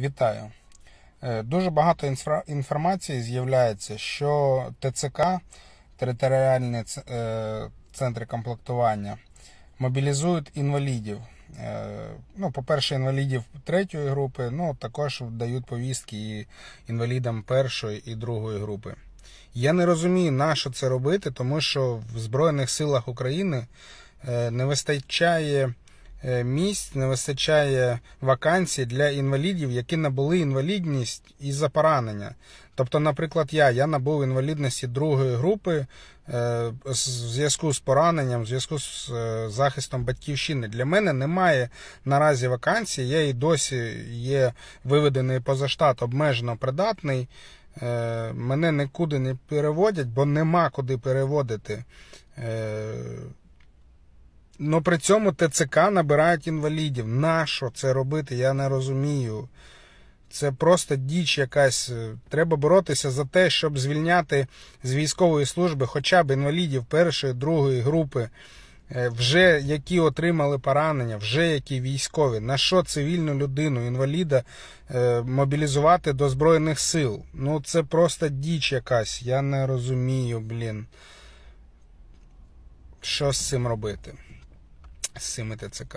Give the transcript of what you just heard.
Вітаю. Е, Дуже багато інфра- інформації з'являється, що ТЦК, територіальні е, центри комплектування, мобілізують інвалідів. Е, Ну, по-перше, інвалідів третьої групи, ну також дають повістки і інвалідам першої і другої групи. Я не розумію, на що це робити, тому що в Збройних силах України не вистачає місць, не вистачає вакансій для інвалідів, які набули інвалідність із-за поранення. Тобто, наприклад, я, я набув інвалідності другої групи е, в зв'язку з пораненням, в зв'язку з е, захистом батьківщини. Для мене немає наразі вакансій. Я і досі є виведений поза штат, обмежено придатний. Е, Мене нікуди не переводять, бо нема куди переводити. Е, Ну при цьому ТЦК набирають інвалідів. Нащо це робити? Я не розумію. Це просто діч якась. Треба боротися за те, щоб звільняти з військової служби хоча б інвалідів першої, другої групи, е, вже які отримали поранення, вже які військові. На що цивільну людину, інваліда е, мобілізувати до Збройних сил? Ну це просто діч якась. Я не розумію, блін. Що з цим робити? З цими ТЦК.